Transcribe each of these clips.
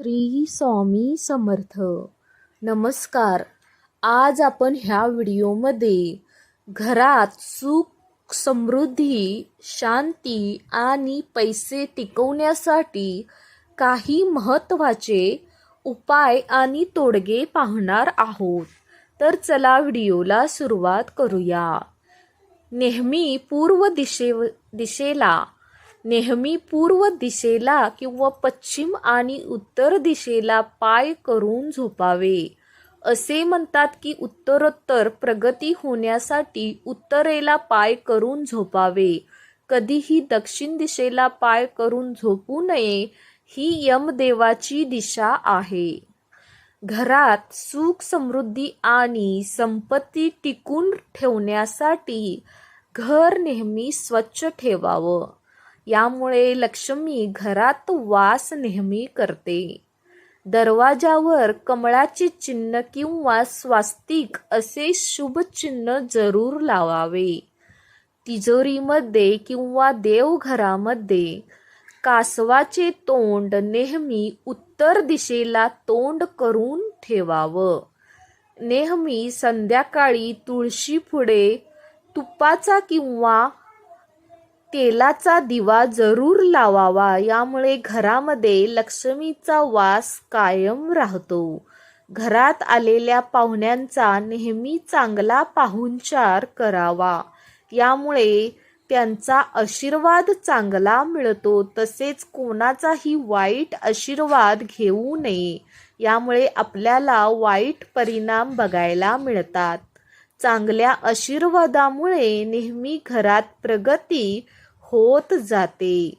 श्री स्वामी समर्थ. नमस्कार. आज आपण ह्या व्हिडिओमध्ये घरात सुख समृद्धी शांती आणि पैसे टिकवण्यासाठी काही महत्त्वाचे उपाय आणि तोडगे पाहणार आहोत. तर चला व्हिडिओला सुरुवात करूया. नेहमी पूर्व दिशे दिशेला नेहमी पूर्व दिशेला किंवा पश्चिम आणि उत्तर दिशेला पाय करून झोपावे. असे म्हणतात की उत्तरोत्तर प्रगती होण्यासाठी उत्तरेला पाय करून झोपावे. कधीही दक्षिण दिशेला पाय करून झोपू नये ही यमदेवाची दिशा आहे. घरात सुख समृद्धी आणि संपत्ती टिकून ठेवण्यासाठी घर नेहमी स्वच्छ ठेवावं. यामुळे लक्ष्मी घरात वास नेहमी करते. दरवाजावर कमळाचे चिन्ह किंवा स्वास्तिक असे शुभ चिन्ह जरूर लावावे. तिजोरीमध्ये किंवा देवघरामध्ये कासवाचे तोंड नेहमी उत्तर दिशेला तोंड करून ठेवावं. नेहमी संध्याकाळी तुळशी पुढे तुपाचा किंवा तेलाचा दिवा जरूर लावावा. यामुळे घरामध्ये लक्ष्मीचा वास कायम राहतो. घरात आलेल्या पाहुण्यांचा नेहमी चांगला पाहुणचार करावा. यामुळे त्यांचा आशीर्वाद चांगला मिळतो. तसेच कोणाचाही वाईट आशीर्वाद घेऊ नये. यामुळे आपल्याला वाईट परिणाम बघायला मिळतात. चांगल्या आशीर्वादामुळे नेहमी घरात प्रगती होत जाते.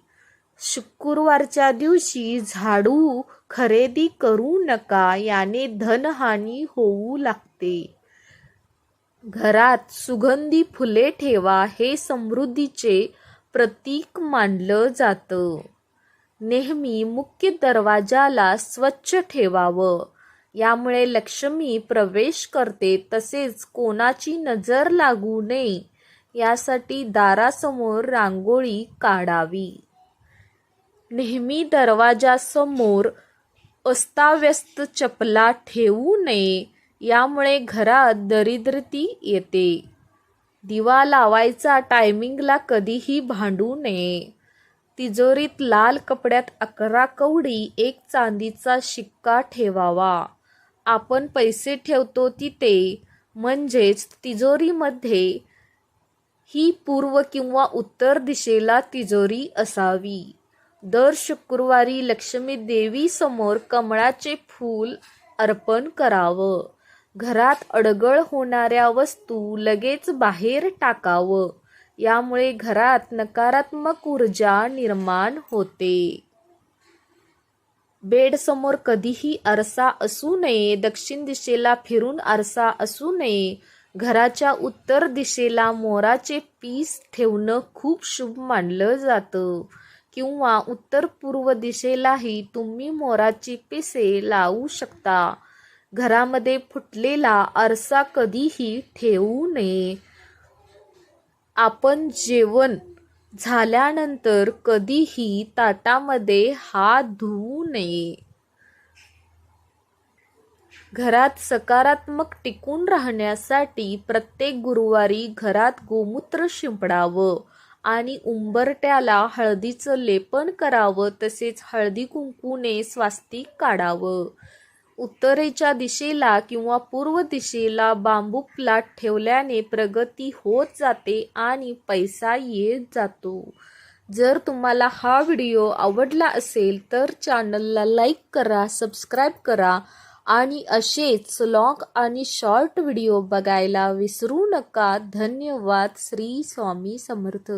शुक्रवारच्या दिवशी झाडू खरेदी करू नका याने धनहानी होऊ लागते. घरात सुगंधी फुले ठेवा हे समृद्धीचे प्रतीक मानलं जातं. नेहमी मुख्य दरवाजाला स्वच्छ ठेवावं. यामुळे लक्ष्मी प्रवेश करते तसेच कोणाची नजर लागू नये. यासाठी दारासमोर रांगोळी काढावी. नेहमी दरवाजासमोर अस्ताव्यस्त चपला ठेवू नये यामुळे घरात दरिद्रती येते. दिवा लावायचा टायमिंगला कधीही भांडू नये. तिजोरीत लाल कपड्यात अकरा कवडी एक चांदीचा शिक्का ठेवावा. आपण पैसे ठेवतो तिथे. म्हणजेच तिजोरीमध्ये ही पूर्व किंवा उत्तर दिशेला तिजोरी असावी. दर शुक्रवारी लक्ष्मी देवी समोर कमळाचे फूल अर्पण करावं. घरात अडगळ होणाऱ्या वस्तू लगेच बाहेर टाकावं. यामुळे घरात नकारात्मक ऊर्जा निर्माण होते. बेडसमोर कधीही आरसा असू नये दक्षिण दिशेला फिरून आरसा असू नये घराच्या उत्तर दिशेला मोराचे पीस ठेवणं खूप शुभ मानलं जातं. किंवा उत्तर पूर्व दिशेलाही तुम्ही मोराची पिसे लावू शकता. घरामध्ये फुटलेला आरसा कधीही ठेवू नये. आपण जेवण झाल्यानंतर कधीही ताटामध्ये हात धुवू नये. घरात सकारात्मक टिकून राहण्यासाठी प्रत्येक गुरुवारी घरात गोमूत्र शिंपडावं आणि उंबरट्याला हळदीचं लेपन करावं तसेच हळदी कुंकूने स्वास्तिक काढावं. उत्तरेच्या दिशेला किंवा पूर्व दिशेला बांबू प्लाट ठेवल्याने प्रगती होत जाते आणि पैसा येत जातो. जर तुम्हाला हा व्हिडिओ आवडला असेल तर चॅनलला लाईक करा सबस्क्राईब करा आणि असेच लॉंग आणि शॉर्ट व्हिडिओ बघायला विसरू नका. धन्यवाद. श्री स्वामी समर्थ.